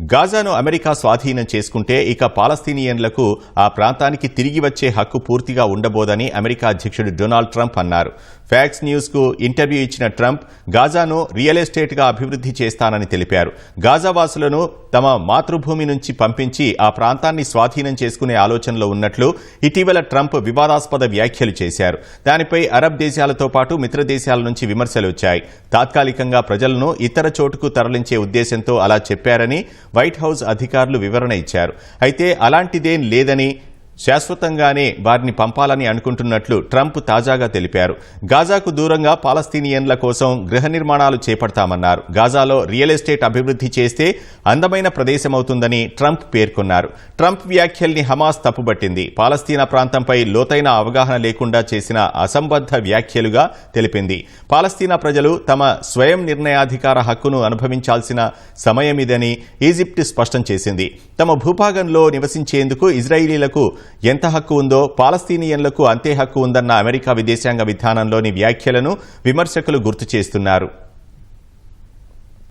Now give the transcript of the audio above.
గాజాను America స్వాధీనం చేసుకుంటే ఇక పాలస్తీనియన్లకు ఆ ప్రాంతానికి తిరిగి వచ్చే హక్కు పూర్తిగా ఉండబోదని అమెరికా అధ్యక్షుడు డొనాల్డ్ ట్రంప్ అన్నారు. ఫ్యాక్స్ న్యూస్కు ఇంటర్వ్యూ ఇచ్చిన ట్రంప్ గాజాను రియల్ ఎస్టేట్గా అభివృద్ధి చేస్తానని తెలిపారు. గాజావాసులను తమ మాతృభూమి నుంచి పంపించి ఆ ప్రాంతాన్ని స్వాధీనం చేసుకునే ఆలోచనలో ఉన్నట్లు ఇటీవల ట్రంప్ వివాదాస్పద వ్యాఖ్యలు చేశారు. దానిపై అరబ్ దేశాలతో పాటు మిత్ర దేశాల నుంచి విమర్శలు వచ్చాయి. తాత్కాలికంగా ప్రజలను ఇతర చోటుకు తరలించే ఉద్దేశంతో అలా చెప్పారని వైట్ హౌస్ అధికారులు వివరణ ఇచ్చారు. అయితే అలాంటిదేం లేదని శాశ్వతంగానే వారిని పంపాలని అనుకుంటున్నట్లు ట్రంప్ తాజాగా తెలిపారు. గాజాకు దూరంగా పాలస్తీనియన్ల కోసం గృహ నిర్మాణాలు చేపడతామన్నారు. గాజాలో రియల్ ఎస్టేట్ అభివృద్ధి చేస్తే అందమైన ప్రదేశమవుతుందని ట్రంప్ పేర్కొన్నారు. ట్రంప్ వ్యాఖ్యల్ని హమాస్ తప్పుబట్టింది. పాలస్తీనా ప్రాంతంపై లోతైన అవగాహన లేకుండా చేసిన అసంబద్ధ వ్యాఖ్యలుగా తెలిపింది. పాలస్తీనా ప్రజలు తమ స్వయం నిర్ణయాధికార హక్కును అనుభవించాల్సిన సమయమిదని ఈజిప్ట్ స్పష్టం చేసింది. తమ భూభాగంలో నివసించేందుకు ఇజ్రాయిలీలకు ఎంత హక్కు ఉందో పాలస్తీనియన్లకు అంతే హక్కు ఉందన్న అమెరికా విదేశాంగ విధానంలోని వ్యాఖ్యలను విమర్శకులు గుర్తు చేస్తున్నారు.